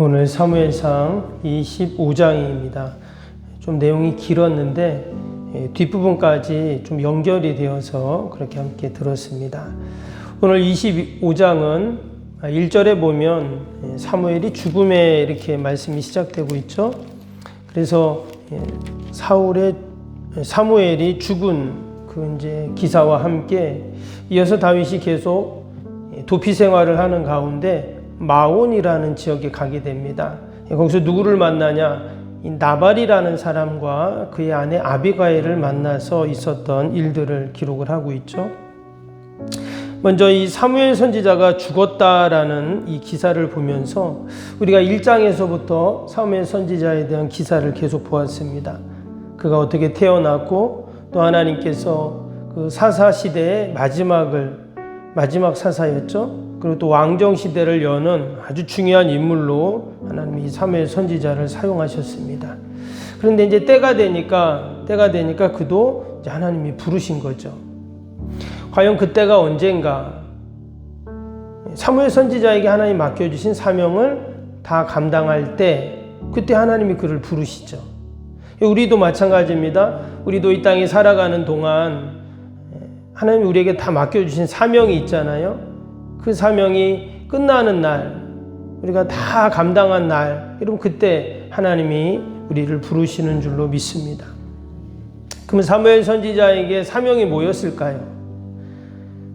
오늘 사무엘상 25장입니다. 좀 내용이 길었는데 예, 뒷부분까지 좀 연결이 되어서 그렇게 함께 들었습니다. 오늘 25장은 1절에 보면 예, 사무엘이 죽음에 이렇게 말씀이 시작되고 있죠. 그래서 예, 사울의 사무엘이 죽은 그 이제 기사와 함께 이어서 다윗이 계속 도피 생활을 하는 가운데 마온이라는 지역에 가게 됩니다. 거기서 누구를 만나냐? 이 나발이라는 사람과 그의 아내 아비가일을 만나서 있었던 일들을 기록을 하고 있죠. 먼저 이 사무엘 선지자가 죽었다라는 이 기사를 보면서 우리가 1장에서부터 사무엘 선지자에 대한 기사를 계속 보았습니다. 그가 어떻게 태어났고 또 하나님께서 그 사사 시대의 마지막을 마지막 사사였죠. 그리고 또 왕정 시대를 여는 아주 중요한 인물로 하나님이 사무엘 선지자를 사용하셨습니다. 그런데 이제 때가 되니까 때가 되니까 그도 하나님이 부르신 거죠. 과연 그때가 언젠가 사무엘 선지자에게 하나님 맡겨 주신 사명을 다 감당할 때 그때 하나님이 그를 부르시죠. 우리도 마찬가지입니다. 우리도 이 땅에 살아가는 동안 하나님이 우리에게 다 맡겨 주신 사명이 있잖아요. 그 사명이 끝나는 날, 우리가 다 감당한 날, 여러분 그때 하나님이 우리를 부르시는 줄로 믿습니다. 그럼 사무엘 선지자에게 사명이 뭐였을까요?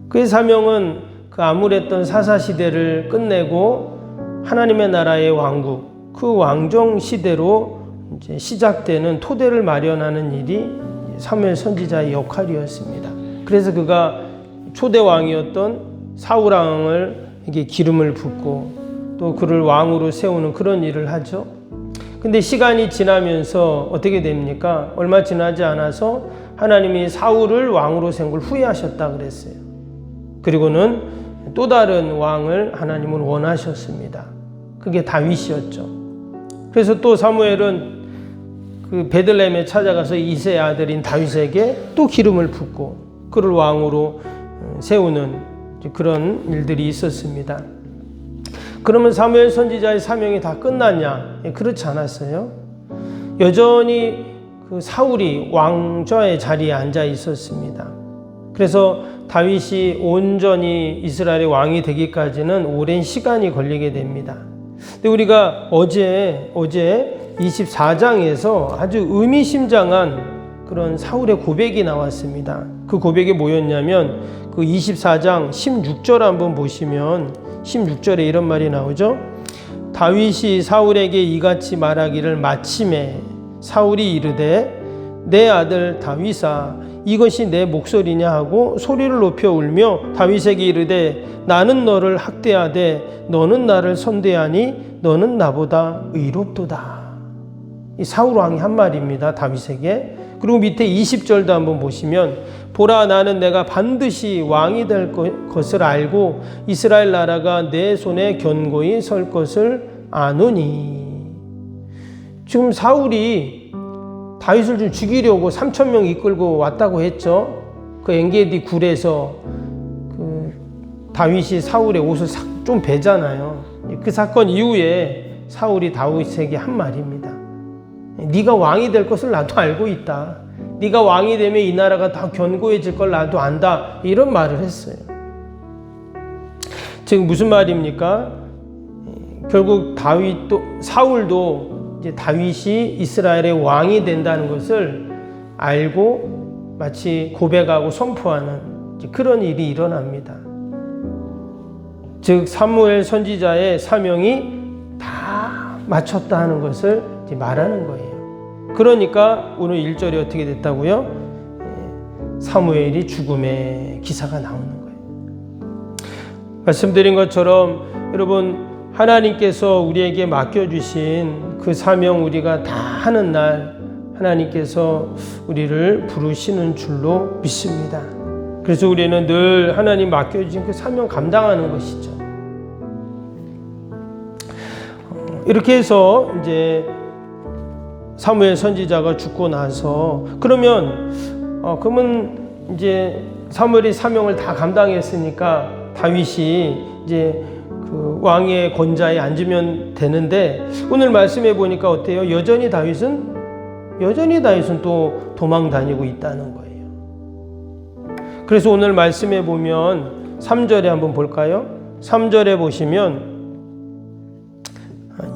그의 사명은 그 암울했던 사사 시대를 끝내고 하나님의 나라의 왕국, 그 왕정 시대로 이제 시작되는 토대를 마련하는 일이 사무엘 선지자의 역할이었습니다. 그래서 그가 초대 왕이었던 사울 왕을 이게 기름을 붓고 또 그를 왕으로 세우는 그런 일을 하죠. 근데 시간이 지나면서 어떻게 됩니까? 얼마 지나지 않아서 하나님이 사울을 왕으로 세운 걸 후회하셨다 그랬어요. 그리고는 또 다른 왕을 하나님은 원하셨습니다. 그게 다윗이었죠. 그래서 또 사무엘은 그 베들레헴에 찾아가서 이세 아들인 다윗에게 또 기름을 붓고 그를 왕으로 세우는 그런 일들이 있었습니다. 그러면 사무엘 선지자의 사명이 다 끝났냐? 그렇지 않았어요. 여전히 그 사울이 왕좌의 자리에 앉아 있었습니다. 그래서 다윗이 온전히 이스라엘의 왕이 되기까지는 오랜 시간이 걸리게 됩니다. 근데 우리가 어제 어제 24장에서 아주 의미심장한 그런 사울의 고백이 나왔습니다. 그 고백이 뭐였냐면 그 24장 16절 한번 보시면 16절에 이런 말이 나오죠. 다윗이 사울에게 이같이 말하기를 마침에 사울이 이르되 내 아들 다윗아 이것이 내 목소리냐 하고 소리를 높여 울며 다윗에게 이르되 나는 너를 학대하되 너는 나를 선대하니 너는 나보다 의롭도다. 이 사울 왕이 한 말입니다. 다윗에게. 그리고 밑에 20절도 한번 보시면 보라 나는 내가 반드시 왕이 될 것을 알고 이스라엘 나라가 내 손에 견고히 설 것을 아노니 지금 사울이 다윗을 좀 죽이려고 3천 명 이끌고 왔다고 했죠. 그 엔게디 굴에서 그 다윗이 사울의 옷을 좀 베잖아요. 그 사건 이후에 사울이 다윗에게 한 말입니다. 네가 왕이 될 것을 나도 알고 있다. 네가 왕이 되면 이 나라가 다 견고해질 걸 나도 안다. 이런 말을 했어요. 즉 무슨 말입니까? 결국 다윗도 사울도 이제 다윗이 이스라엘의 왕이 된다는 것을 알고 마치 고백하고 선포하는 그런 일이 일어납니다. 즉 사무엘 선지자의 사명이 다 마쳤다 하는 것을 말하는 거예요. 그러니까 오늘 1절이 어떻게 됐다고요? 예, 사무엘이 죽음의 기사가 나오는 거예요. 말씀드린 것처럼 여러분 하나님께서 우리에게 맡겨주신 그 사명 우리가 다 하는 날 하나님께서 우리를 부르시는 줄로 믿습니다. 그래서 우리는 늘 하나님 맡겨주신 그 사명 감당하는 것이죠. 어, 이렇게 해서 이제 사무엘 선지자가 죽고 나서 그러면 어 그러면 이제 사무엘이 사명을 다 감당했으니까 다윗이 이제 그그 왕의 권좌에 앉으면 되는데 오늘 말씀해 보니까 어때요? 여전히 다윗은 여전히 다윗은 또 도망 다니고 있다는 거예요. 그래서 오늘 말씀해 보면 3절에 한번 볼까요? 3절에 보시면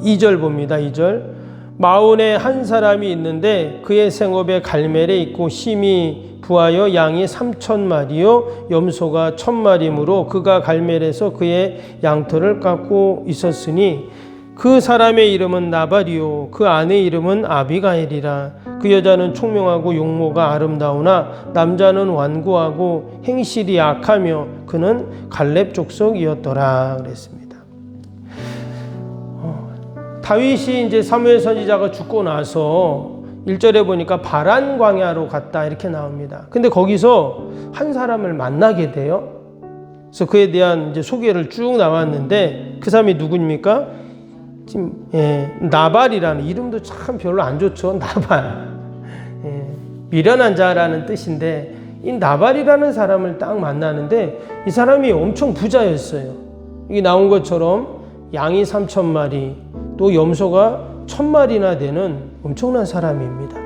2절 봅니다. 2절. 마온에 한 사람이 있는데 그의 생업에 갈멜에 있고 심이 부하여 양이 삼천 마리요 염소가 천 마리므로 그가 갈멜에서 그의 양털을 깎고 있었으니 그 사람의 이름은 나발이요 그 아내 이름은 아비가엘이라 그 여자는 총명하고 용모가 아름다우나 남자는 완고하고 행실이 약하며 그는 갈렙 족속이었더라 그랬습니다. 다윗이 이제 사무엘 선지자가 죽고 나서 1절에 보니까 바란 광야로 갔다 이렇게 나옵니다. 근데 거기서 한 사람을 만나게 돼요. 그래서 그에 대한 이제 소개를 쭉 나왔는데 그 사람이 누구입니까? 지금 예, 나발이라는 이름도 참 별로 안 좋죠. 나발. 예, 미련한 자라는 뜻인데 이 나발이라는 사람을 딱 만나는데 이 사람이 엄청 부자였어요. 이게 나온 것처럼 양이 3천 마리, 또 염소가 천 마리나 되는 엄청난 사람입니다.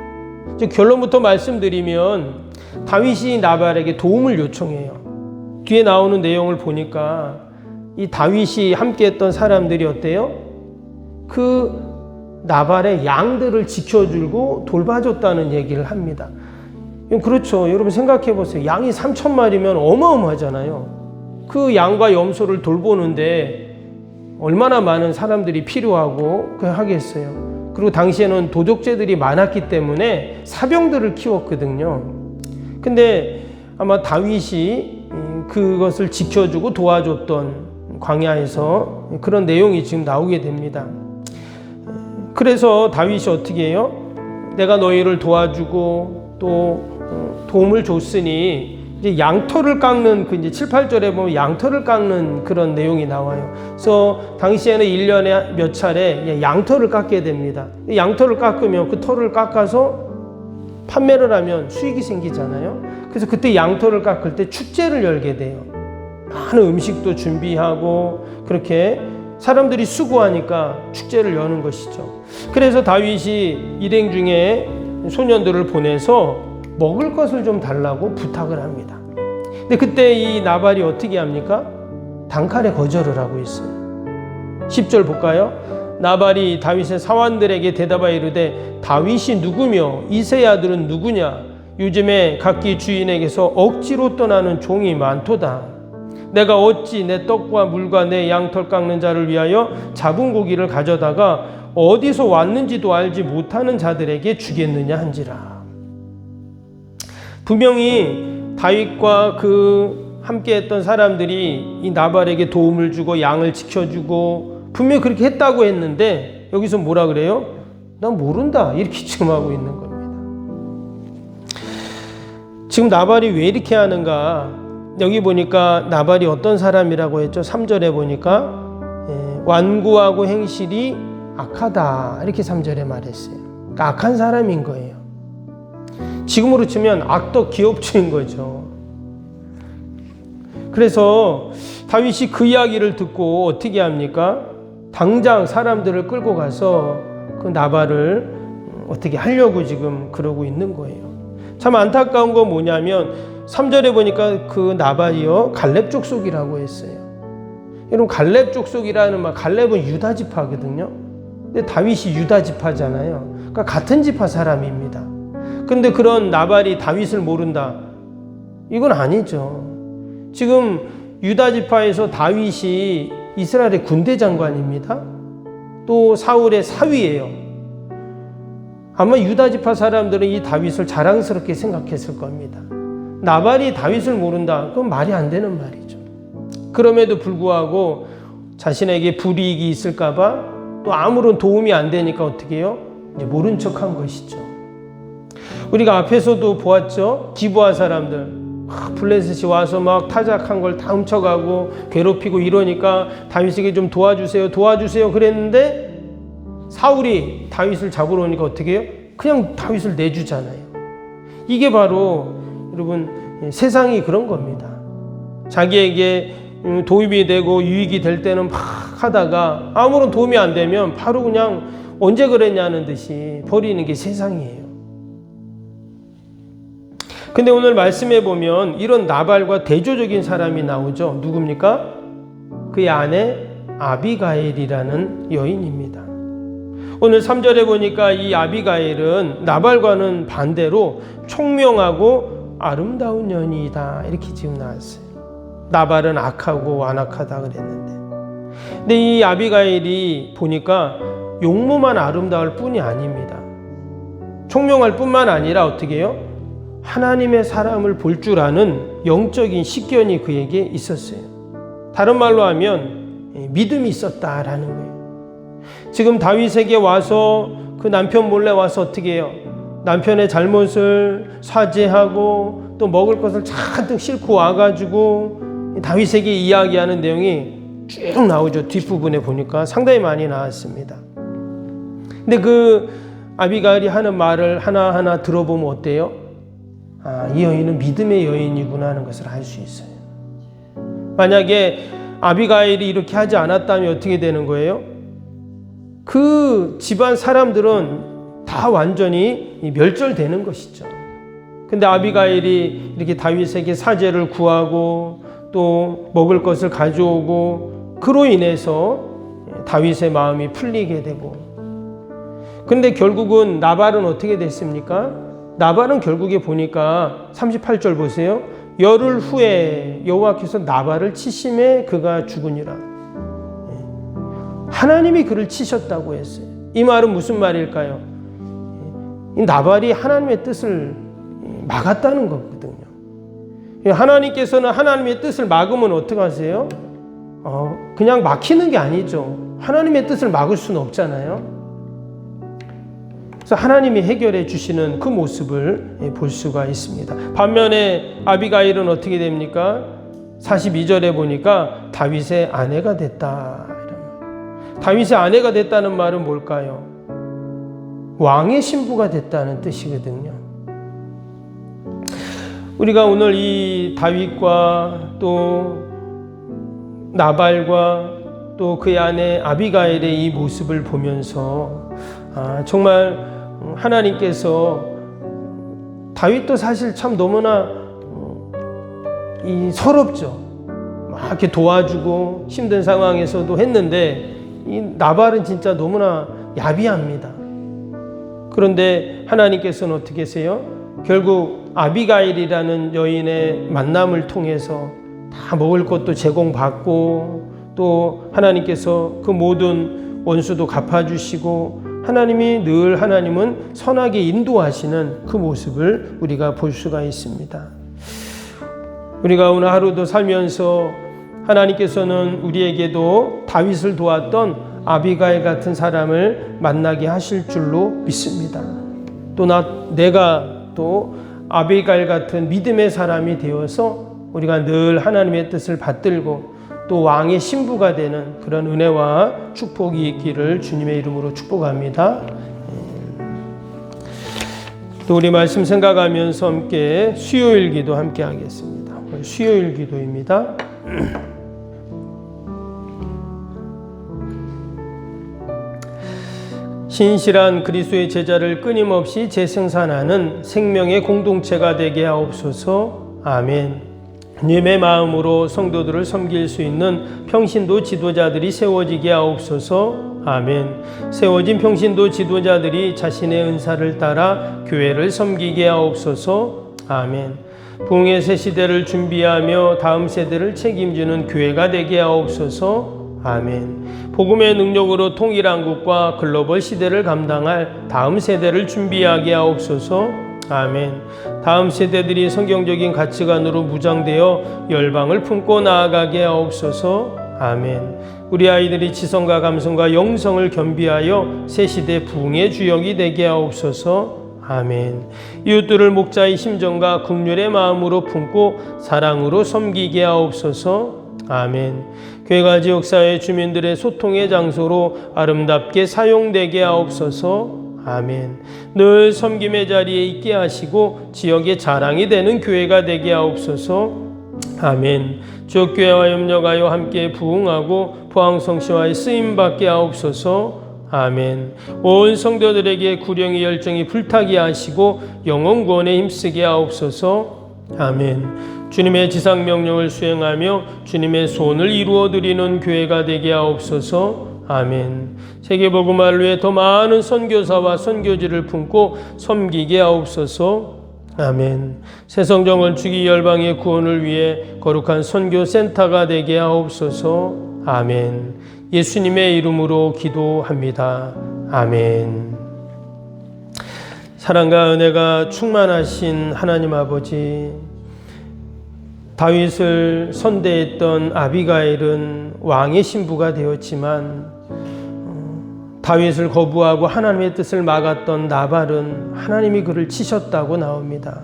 이제 결론부터 말씀드리면 다윗이 나발에게 도움을 요청해요. 뒤에 나오는 내용을 보니까 이 다윗이 함께했던 사람들이 어때요? 그 나발의 양들을 지켜주고 돌봐줬다는 얘기를 합니다. 그렇죠. 여러분 생각해 보세요. 양이 3천 마리면 어마어마하잖아요. 그 양과 염소를 돌보는데 얼마나 많은 사람들이 필요하고 그 하겠어요. 그리고 당시에는 도적제들이 많았기 때문에 사병들을 키웠거든요. 근데 아마 다윗이 그것을 지켜주고 도와줬던 광야에서 그런 내용이 지금 나오게 됩니다. 그래서 다윗이 어떻게 해요? 내가 너희를 도와주고 또 도움을 줬으니 이제 양털을 깎는 그 이제 7, 8절에 보면 양털을 깎는 그런 내용이 나와요. 그래서 당시에는 1년에 몇 차례 양털을 깎게 됩니다. 양털을 깎으면 그 털을 깎아서 판매를 하면 수익이 생기잖아요. 그래서 그때 양털을 깎을 때 축제를 열게 돼요. 많은 음식도 준비하고 그렇게 사람들이 수고하니까 축제를 여는 것이죠. 그래서 다윗이 일행 중에 소년들을 보내서 먹을 것을 좀 달라고 부탁을 합니다. 근데 그때 이 나발이 어떻게 합니까? 단칼에 거절을 하고 있어요. 10절 볼까요? 나발이 다윗의 사원들에게 대답하여 이르되 다윗이 누구며 이세 아들은 누구냐? 요즘에 각기 주인에게서 억지로 떠나는 종이 많도다. 내가 어찌 내 떡과 물과 내 양털 깎는 자를 위하여 잡은 고기를 가져다가 어디서 왔는지도 알지 못하는 자들에게 주겠느냐 한지라. 분명히 다윗과 그 함께했던 사람들이 이 나발에게 도움을 주고 양을 지켜주고 분명히 그렇게 했다고 했는데 여기서 뭐라 그래요? 난 모른다 이렇게 지금 하고 있는 겁니다. 지금 나발이 왜 이렇게 하는가? 여기 보니까 나발이 어떤 사람이라고 했죠? 3절에 보니까 예, 완고하고 행실이 악하다 이렇게 3절에 말했어요. 그러니까 악한 사람인 거예요. 지금으로 치면 악덕 기업주인 거죠. 그래서 다윗이 그 이야기를 듣고 어떻게 합니까? 당장 사람들을 끌고 가서 그 나발을 어떻게 하려고 지금 그러고 있는 거예요. 참 안타까운 건 뭐냐면 3절에 보니까 그 나발이요 갈렙 족속이라고 했어요. 여러분 갈렙 족속이라는 말 갈렙은 유다 지파거든요. 근데 다윗이 유다 지파잖아요. 그러니까 같은 지파 사람입니다. 근데 그런 나발이 다윗을 모른다. 이건 아니죠. 지금 유다 지파에서 다윗이 이스라엘의 군대 장관입니다. 또 사울의 사위예요. 아마 유다 지파 사람들은 이 다윗을 자랑스럽게 생각했을 겁니다. 나발이 다윗을 모른다. 그건 말이 안 되는 말이죠. 그럼에도 불구하고 자신에게 불이익이 있을까봐 또 아무런 도움이 안 되니까 어떻게 해요? 이제 모른 척 한 것이죠. 우리가 앞에서도 보았죠. 기부한 사람들. 블레셋이 와서 막 타작한 걸 다 훔쳐가고 괴롭히고 이러니까 다윗에게 좀 도와주세요, 도와주세요 그랬는데 사울이 다윗을 잡으러 오니까 어떻게 해요? 그냥 다윗을 내주잖아요. 이게 바로 여러분 세상이 그런 겁니다. 자기에게 음, 도움이 되고 유익이 될 때는 막 하다가 아무런 도움이 안 되면 바로 그냥 언제 그랬냐는 듯이 버리는 게 세상이에요. 근데 오늘 말씀해 보면 이런 나발과 대조적인 사람이 나오죠. 누굽니까? 그의 아내 아비가일이라는 여인입니다. 오늘 3절에 보니까 이 아비가일은 나발과는 반대로 총명하고 아름다운 년이다. 이렇게 지금 나왔어요. 나발은 악하고 완악하다 그랬는데. 근데 이 아비가일이 보니까 용모만 아름다울 뿐이 아닙니다. 총명할 뿐만 아니라 어떻게 해요? 하나님의 사람을 볼 줄 아는 영적인 식견이 그에게 있었어요. 다른 말로 하면 믿음이 있었다라는 거예요. 지금 다윗에게 와서 그 남편 몰래 와서 어떻게 해요? 남편의 잘못을 사죄하고 또 먹을 것을 잔뜩 싣고 와가지고 다윗에게 이야기하는 내용이 쭉 나오죠. 뒷부분에 보니까 상당히 많이 나왔습니다. 근데 그 아비가일이 하는 말을 하나하나 들어보면 어때요? 아, 이 여인은 믿음의 여인이구나 하는 것을 알 수 있어요. 만약에 아비가일이 이렇게 하지 않았다면 어떻게 되는 거예요? 그 집안 사람들은 다 완전히 멸절되는 것이죠. 근데 아비가일이 이렇게 다윗에게 사죄를 구하고 또 먹을 것을 가져오고 그로 인해서 다윗의 마음이 풀리게 되고 근데 결국은 나발은 어떻게 됐습니까? 나발은 결국에 보니까 38절 보세요. 열흘 후에 여호와께서 나발을 치심에 그가 죽으니라. 하나님이 그를 치셨다고 했어요. 이 말은 무슨 말일까요? 이 나발이 하나님의 뜻을 막았다는 거거든요. 하나님께서는 하나님의 뜻을 막으면 어떻게 하세요? 어, 그냥 막히는 게 아니죠. 하나님의 뜻을 막을 수는 없잖아요. 그래서 하나님이 해결해 주시는 그 모습을 볼 수가 있습니다. 반면에 아비가일은 어떻게 됩니까? 42절에 보니까 다윗의 아내가 됐다. 다윗의 아내가 됐다는 말은 뭘까요? 왕의 신부가 됐다는 뜻이거든요. 우리가 오늘 이 다윗과 또 나발과 또 그의 아내 아비가일의 이 모습을 보면서 아, 정말 하나님께서 다윗도 사실 참 너무나 이 서럽죠. 막 이렇게 도와주고 힘든 상황에서도 했는데 이 나발은 진짜 너무나 야비합니다. 그런데 하나님께서는 어떻게 하세요? 결국 아비가일이라는 여인의 만남을 통해서 다 먹을 것도 제공받고 또 하나님께서 그 모든 원수도 갚아주시고 하나님이 늘 하나님은 선하게 인도하시는 그 모습을 우리가 볼 수가 있습니다. 우리가 오늘 하루도 살면서 하나님께서는 우리에게도 다윗을 도왔던 아비가일 같은 사람을 만나게 하실 줄로 믿습니다. 또 나 내가 또 아비가일 같은 믿음의 사람이 되어서 우리가 늘 하나님의 뜻을 받들고 또 왕의 신부가 되는 그런 은혜와 축복이 있기를 주님의 이름으로 축복합니다. 또 우리 말씀 생각하면서 함께 수요일 기도 함께 하겠습니다. 수요일 기도입니다. 신실한 그리스도의 제자를 끊임없이 재생산하는 생명의 공동체가 되게 하옵소서. 아멘. 주님의 마음으로 성도들을 섬길 수 있는 평신도 지도자들이 세워지게 하옵소서. 아멘. 세워진 평신도 지도자들이 자신의 은사를 따라 교회를 섬기게 하옵소서. 아멘. 부흥의 새 시대를 준비하며 다음 세대를 책임지는 교회가 되게 하옵소서. 아멘. 복음의 능력으로 통일한 국과 글로벌 시대를 감당할 다음 세대를 준비하게 하옵소서. 아멘. 다음 세대들이 성경적인 가치관으로 무장되어 열방을 품고 나아가게 하옵소서. 아멘. 우리 아이들이 지성과 감성과 영성을 겸비하여 새 시대 부흥의 주역이 되게 하옵소서. 아멘. 이웃들을 목자의 심정과 국률의 마음으로 품고 사랑으로 섬기게 하옵소서. 아멘. 교회가 지역 사회 주민들의 소통의 장소로 아름답게 사용되게 하옵소서. 아멘. 늘 섬김의 자리에 있게 하시고 지역의 자랑이 되는 교회가 되게 하옵소서. 아멘. 주역 교회와 협력하여 함께 부흥하고 포항성시와의 쓰임 받게 하옵소서. 아멘. 온 성도들에게 구령의 열정이 불타게 하시고 영원 구원에 힘쓰게 하옵소서. 아멘. 주님의 지상 명령을 수행하며 주님의 손을 이루어 드리는 교회가 되게 하옵소서. 아멘. 세계 복음화를 위해 더 많은 선교사와 선교지를 품고 섬기게 하옵소서. 아멘. 새성정을 주기 열방의 구원을 위해 거룩한 선교 센터가 되게 하옵소서. 아멘. 예수님의 이름으로 기도합니다. 아멘. 사랑과 은혜가 충만하신 하나님 아버지, 다윗을 선대했던 아비가일은 왕의 신부가 되었지만 어, 다윗을 거부하고 하나님의 뜻을 막았던 나발은 하나님이 그를 치셨다고 나옵니다.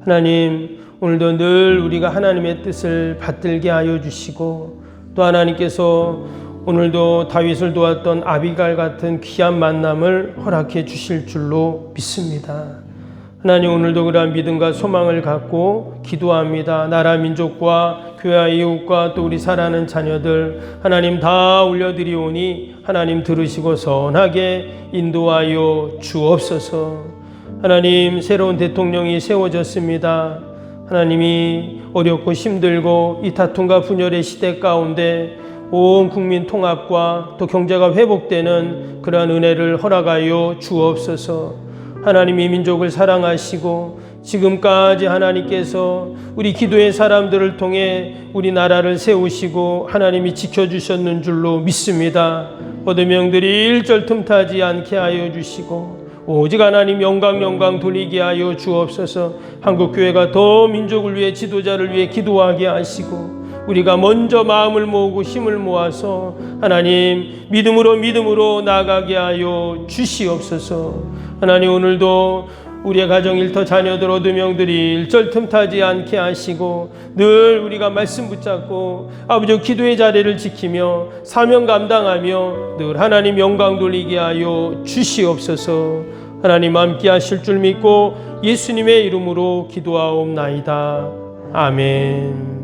하나님, 오늘도 늘 우리가 하나님의 뜻을 받들게 하여 주시고 또 하나님께서 오늘도 다윗을 도왔던 아비갈 같은 귀한 만남을 허락해 주실 줄로 믿습니다. 하나님 오늘도 그러한 믿음과 소망을 갖고 기도합니다. 나라 민족과 교회와 이웃과 또 우리 사랑하는 자녀들 하나님 다 올려드리오니 하나님 들으시고 선하게 인도하여 주옵소서. 하나님 새로운 대통령이 세워졌습니다. 하나님이 어렵고 힘들고 이 다툼과 분열의 시대 가운데 온 국민 통합과 또 경제가 회복되는 그러한 은혜를 허락하여 주옵소서. 하나님이 민족을 사랑하시고 지금까지 하나님께서 우리 기도의 사람들을 통해 우리 나라를 세우시고 하나님이 지켜주셨는 줄로 믿습니다. 모든 명들이 일절 틈타지 않게 하여 주시고 오직 하나님 영광 영광 돌리게 하여 주옵소서. 한국 교회가 더 민족을 위해 지도자를 위해 기도하게 하시고 우리가 먼저 마음을 모으고 힘을 모아서 하나님 믿음으로 믿음으로 나가게 하여 주시옵소서. 하나님 오늘도 우리의 가정 일터 자녀들 어두명들이 일절 틈타지 않게 하시고 늘 우리가 말씀 붙잡고 아버지 기도의 자리를 지키며 사명 감당하며 늘 하나님 영광 돌리게 하여 주시옵소서. 하나님 함께 하실 줄 믿고 예수님의 이름으로 기도하옵나이다. 아멘.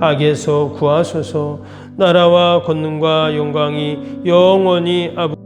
악에서 구하소서. 나라와 권능과 영광이 영원히 아버